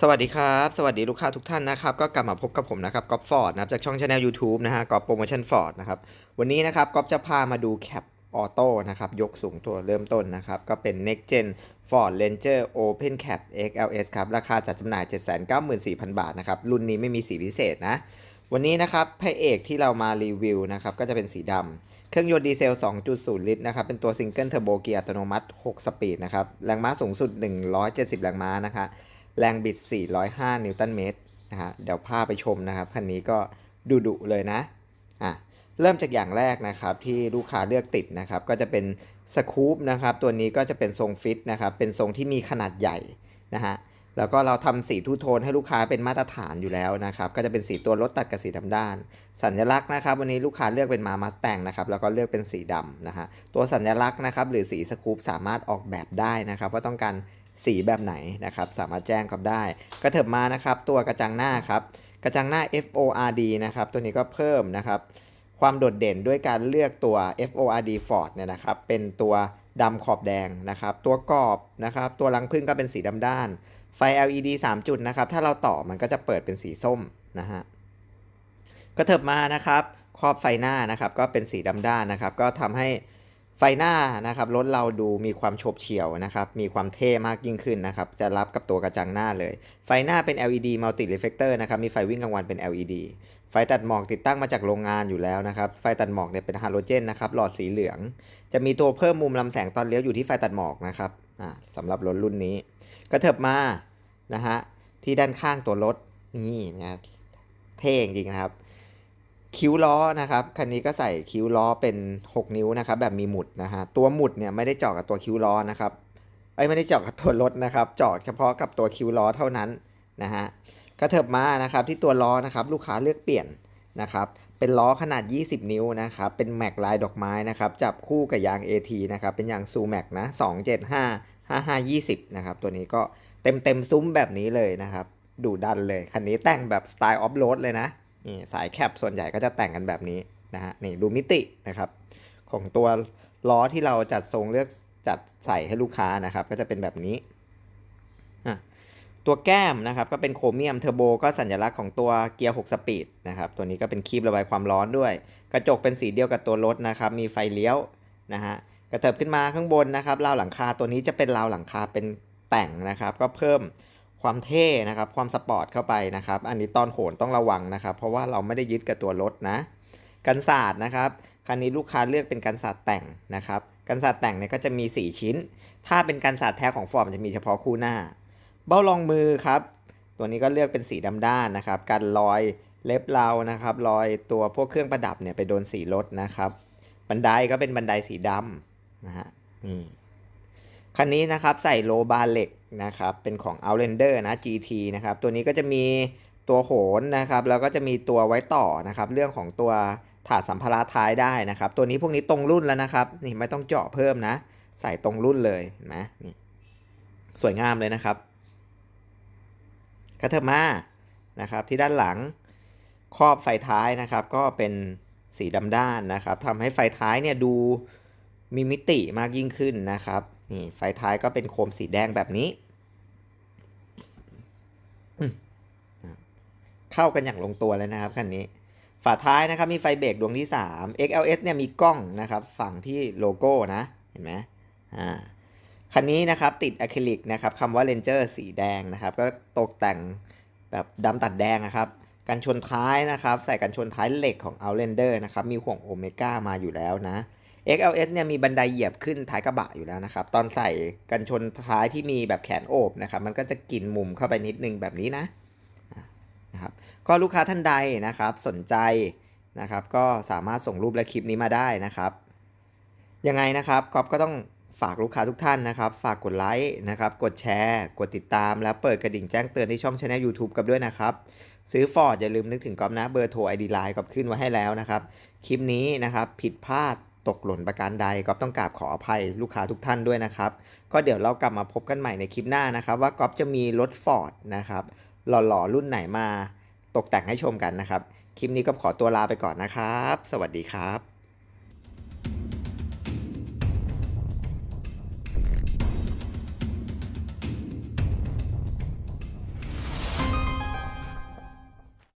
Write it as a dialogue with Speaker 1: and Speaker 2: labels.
Speaker 1: สวัสดีครับ สวัสดีลูกค้าทุกท่านนะครับ ก็กลับมาพบกับผมนะครับก๊อฟฟอร์ดนะครับจากช่องช anel YouTube นะฮะก๊อฟโปรโมชั่นฟอร์ดนะครับ วันนี้นะครับก๊อฟจะพามาดูแคปออโต้นะครับ ยกสูงตัวเริ่มต้นนะครับ ก็เป็น Next Gen Ford Ranger Open Cap XLS ครับ ราคาจัดจำหน่าย 794,000 บาทนะครับ รุ่นนี้ไม่มีสีพิเศษนะ วันนี้นะครับพระเอกที่เรามารีวิวนะครับ ก็จะเป็นสีดำเครื่องยนต์ดีเซล 2.0 ลิตรนะครับ เป็นตัวซิงเกิลเทอร์โบเกียร์อัตโนมัติ 6 สปีดนะครับ แรงม้าสูงสุด 170 แรงม้านะคะ แรงบิด 405 นิวตันเมตรนะฮะเดี๋ยวพาไปชมนะครับคันนี้ก็ดุดุเลยนะอะเริ่มจากอย่างแรกนะครับที่ลูกค้าเลือกติดนะครับก็จะเป็นสคูปนะครับตัวนี้ก็จะเป็นทรงฟิตนะครับเป็นทรงที่มีขนาดใหญ่นะฮะแล้วก็เราทำสีทูโทนให้ลูกค้าเป็นมาตรฐานอยู่แล้วนะครับก็จะเป็นสีตัวรถตัดกับสีดำด้าน สัญลักษณ์นะครับวันนี้ลูกค้าเลือกเป็นมามาสแตงนะครับแล้วก็เลือกเป็นสีดำนะฮะตัวสัญลักษณ์นะครับหรือสีสคูปสามารถออกแบบได้นะครับว่าต้องการ สีแบบไหนนะครับ สามารถแจ้งกับได้ก็เถิบมานะครับตัวกระจังหน้าครับกระจังหน้า FORD นะครับตัวนี้ก็เพิ่มนะครับความโดดเด่นด้วยการเลือกตัว FORD Ford เนี่ยนะครับเป็นตัวดำขอบแดงนะครับ ตัวกรอบนะครับตัวรังพึ่งก็เป็นสีดำด้าน ไฟ LED 3 จุดนะครับ ถ้าเราต่อมันก็จะเปิดเป็นสีส้มนะฮะก็เถิบมานะครับ ครอบไฟหน้านะครับ ก็เป็นสีดำด้านนะครับ ก็ทำให้ ไฟหน้านะครับรถเราดูมีความโฉบเฉี่ยวนะครับมีความเท่มากยิ่งขึ้นนะครับจะรับกับตัวกระจังหน้าเลย ไฟหน้าเป็น LED multi reflector นะครับมีไฟวิ่งกลางวันเป็น LED ไฟตัดหมอกติดตั้งมาจากโรงงานอยู่แล้วนะครับไฟตัดหมอกเนี่ยเป็นฮาโลเจนนะครับหลอดสีเหลือง จะมีตัวเพิ่มมุมลำแสงตอนเลี้ยวอยู่ที่ไฟตัดหมอกนะครับอ่าสำหรับรถรุ่นนี้ก็เถิบมานะฮะที่ด้านข้างตัวรถนี่นะเท่จริงนะครับ คิ้วล้อนะครับคันนี้ก็ใส่คิ้วล้อเป็น 6 นิ้วนะครับแบบมีหมุดนะฮะตัวหมุดเนี่ยไม่ได้เจาะกับตัวคิ้วล้อนะครับไอ้ไม่ได้เจาะกับตัวรถนะครับเจาะเฉพาะกับตัวคิ้วล้อเท่านั้นนะฮะกระเถิบมานะครับที่ตัวล้อนะครับลูกค้าเลือกเปลี่ยนนะครับเป็นล้อขนาด 20 นิ้วนะครับเป็นแม็กลายดอกไม้นะครับจับคู่กับยาง AT นะครับเป็นยางซูแม็กนะ275 55 20นะครับตัวนี้ก็เต็มเต็มซุ้มแบบนี้เลยนะครับ ดูดันเลย คันนี้แต่งแบบสไตล์ออฟโรดเลยนะ นี่สายแคปส่วนใหญ่ก็จะแต่งกันแบบนี้นะฮะนี่ดูมิตินะครับ ของตัวล้อที่เราจัดทรงเลือกจัดใส่ให้ลูกค้านะครับ ก็จะเป็นแบบนี้ ตัวแก้มนะครับก็เป็นโครเมียมเทอร์โบก็สัญลักษณ์ของตัวเกียร์ 6 สปีดนะครับ ตัวนี้ก็เป็นครีบระบายความร้อนด้วย กระจกเป็นสีเดียวกับตัวรถนะครับ มีไฟเลี้ยวนะฮะกระเถิบขึ้นมาข้างบนนะครับราวหลังคาตัวนี้จะเป็นราวหลังคาเป็นแต่งนะครับ ก็เพิ่ม ความเท่นะครับ ความสปอร์ตเข้าไปนะครับ อันนี้ตอนโหนต้องระวังนะครับ เพราะว่าเราไม่ได้ยึดกับตัวรถนะกันศาสตร์นะครับคันนี้ลูกค้าเลือกเป็นกันศาสตร์แต่งนะครับกันศาสตร์แต่งเนี่ยก็จะมี 4 ชิ้น ถ้าเป็นกันศาสตร์แท้ของฟอร์มจะมีเฉพาะคู่หน้า เบ้ารองมือครับ ตัวนี้ก็เลือกเป็นสีดำด้านนะครับกันรอยเล็บเรานะครับรอยตัวพวกเครื่องประดับเนี่ยไปโดนสีรถนะครับ บันไดก็เป็นบันไดสีดำนะฮะนี่คันนี้นะครับใส่โลบาร์เหล็ก นะครับ เป็นของ Outlander นะ GT นะครับ ตัวนี้ก็จะมีตัวโหนนะครับ แล้วก็จะมีตัวไว้ต่อนะครับ เรื่องของตัวถาดสัมภาระท้ายได้นะครับ ตัวนี้พวกนี้ตรงรุ่นแล้วนะครับ นี่ไม่ต้องเจาะเพิ่มนะ ใส่ตรงรุ่นเลยนไหมนี่สวยงามเลยนะครับกระเถิบมานะครับ ที่ด้านหลังครอบไฟท้ายนะครับ ก็เป็นสีดำด้านนะครับทำให้ไฟท้ายเนี่ยดูมีมิติมากยิ่งขึ้นนะครับนี่ไฟท้ายก็เป็นโคมสีแดงแบบนี้ เข้ากันอย่างลงตัวเลยนะครับคันนี้ ฝาท้ายนะครับมีไฟเบรกดวงที่ 3 XLS เนี่ยมีกล้องนะครับ ฝั่งที่โลโก้นะ เห็นไหมอ่าคันนี้นะครับติดอะคริลิกนะครับคำว่า Ranger สีแดงนะครับ ก็ตกแต่งแบบดำตัดแดงนะครับกันชนท้ายนะครับ ใส่กันชนท้ายเหล็กของ Outlander นะครับ มีห่วงโอเมก้ามาอยู่แล้วนะ XLS เนี่ยมีบันไดเหยียบขึ้นท้ายกระบะอยู่แล้วนะครับ ตอนใส่กันชนท้ายที่มีแบบแขนโอบนะครับ มันก็จะกินมุมเข้าไปนิดนึงแบบนี้นะนะครับ ก็ลูกค้าท่านใดนะครับสนใจนะครับ ก็สามารถส่งรูปและคลิปนี้มาได้นะครับ ยังไงนะครับก๊อฟก็ต้องฝากลูกค้าทุกท่านนะครับ ฝากกดไลค์นะครับ กดแชร์ กดติดตาม แล้วเปิดกระดิ่งแจ้งเตือนที่ช่องช anel YouTube กับด้วยนะครับ ซื้อฟอร์ดอย่าลืมนึกถึงก๊อฟนะเบอร์โทรไอดีไลน์ก๊อฟขึ้นไว้ให้แล้วนะครับ คลิปนี้นะครับ ผิดพลาด ตกหล่นประการใดก๊อฟต้องกราบขออภัยลูกค้าทุกท่านด้วยนะครับ ก็เดี๋ยวเรากลับมาพบกันใหม่ในคลิปหน้านะครับ ว่าก๊อฟจะมีรถฟอร์ดนะครับหล่อๆรุ่นไหนมาตกแต่งให้ชมกันนะครับ คลิปนี้ก็ขอตัวลาไปก่อนนะครับ สวัสดีครับ